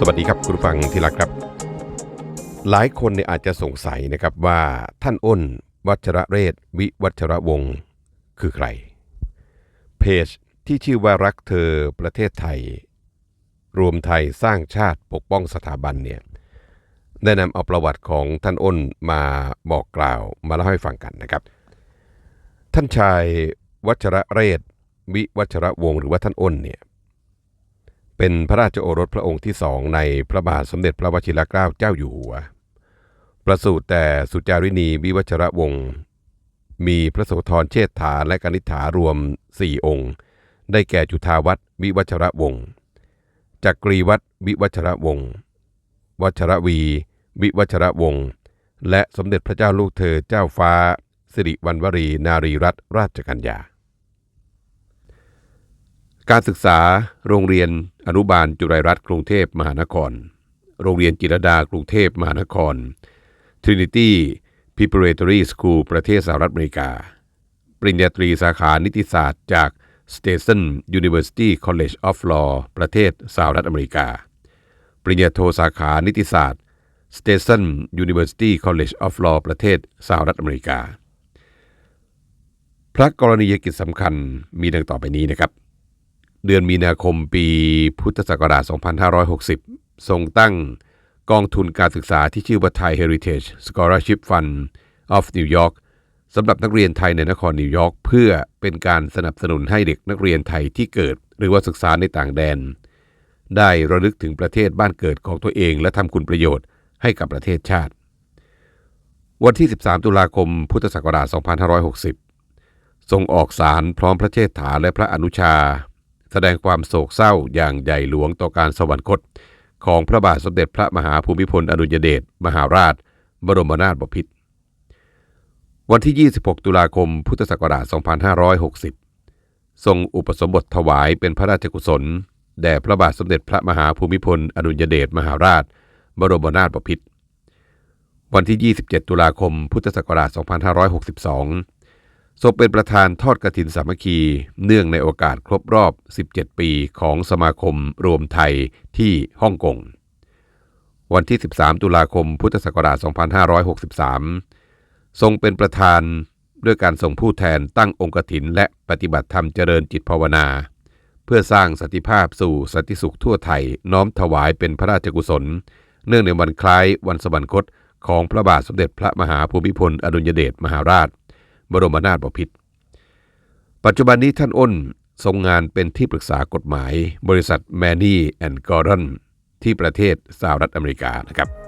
สวัสดีครับคุณฟังที่รักครับ หลายคนเนี่ยอาจจะสงสัยนะครับว่าท่านอ้น วัชระเรศ วิวัชระวงศ์คือใคร เพจที่ชื่อว่ารักเธอประเทศไทย รวมไทยสร้างชาติปกป้องสถาบันเนี่ยได้นำเอาประวัติของท่านอ้นมาบอกกล่าวมาเล่าให้ฟังกันนะครับ ท่านชายวัชระเรศ วิวัชระวงศ์หรือว่าท่านอ้นเนี่ย เป็นพระราชโอรสพระองค์ที่สองในพระบาทสมเด็จพระวชิรเกล้าเจ้าอยู่หัว ประสูติแต่สุจารินีวิวัชระวงศ์มีพระโสธรเชษฐาและกนิษฐารวมสี่องค์ ได้แก่จุฑาวัตรวิวัชระวงศ์จักรีวัตรวิวัชระวงศ์วัชระวี วิวัชระวงศ์และสมเด็จพระเจ้าลูกเธอเจ้าฟ้า สิริวัณวรีนารีรัตนราชกัญญา การศึกษาโรงเรียนอนุบาลจุฬารัตน์กรุงเทพมหานคร โรงเรียนจิรดากรุงเทพมหานคร Trinity Preparatory School ประเทศสหรัฐอเมริกา ปริญญาตรีสาขานิติศาสตร์จาก Stetson University College of Law ประเทศสหรัฐอเมริกา ปริญญาโทสาขานิติศาสตร์ Stetson University College of Law ประเทศสหรัฐอเมริกา พระกรณียกิจสำคัญมีดังต่อไปนี้นะครับ เดือนมีนาคมปีพุทธศักราช 2560 ทรงตั้งกองทุนการศึกษาที่ชื่อว่า Thai Heritage Scholarship Fund of New York สำหรับนักเรียนไทยในนครนิวยอร์กเพื่อเป็นการสนับสนุนให้เด็กนักเรียนไทยที่เกิด หรือว่าศึกษาในต่างแดน ได้ระลึกถึงประเทศบ้านเกิดของตัวเอง และทำคุณประโยชน์ให้กับประเทศชาติ วันที่ 13 ตุลาคม พุทธศักราช 2560 ทรงออกสารพร้อมพระเชษฐาและพระอนุชา แสดงความโศกเศร้าอย่างใหญ่หลวงต่อการสวรรคต ของพระบาทสมเด็จพระมหาภูมิพลอดุลยเดชมหาราช บรมนาถบพิตรวันที่ 26 ตุลาคม พุทธศักราช 2560 ทรงอุปสมบทถวายเป็นพระราชกุศล แด่พระบาทสมเด็จพระมหาภูมิพลอดุลยเดชมหาราช บรมนาถบพิตรวันที่ 27 ตุลาคม พุทธศักราช 2562 ทรงเป็นประธานทอดกฐินสามัคคี เนื่องในโอกาสครบรอบ 17 ปีของสมาคมรวมไทยที่ฮ่องกง วันที่ 13 ตุลาคม พุทธศักราช 2563 ทรงเป็นประธานด้วยการส่งผู้แทนตั้งองค์กฐิน และปฏิบัติธรรมเจริญจิตภาวนา เพื่อสร้างสันติภาพสู่สันติสุขทั่วไทยน้อมถวายเป็นพระราชกุศล เนื่องในวันคล้ายวันสวรรคตของพระบาทสมเด็จพระมหาภูมิพลอดุลยเดชมหาราช บรมนาถบพิตรปัจจุบันนี้ท่านอ้นทรงงานเป็นที่ปรึกษากฎหมาย บริษัทแมนนี่แอนด์กอร์ดอนที่ประเทศสหรัฐอเมริกานะครับ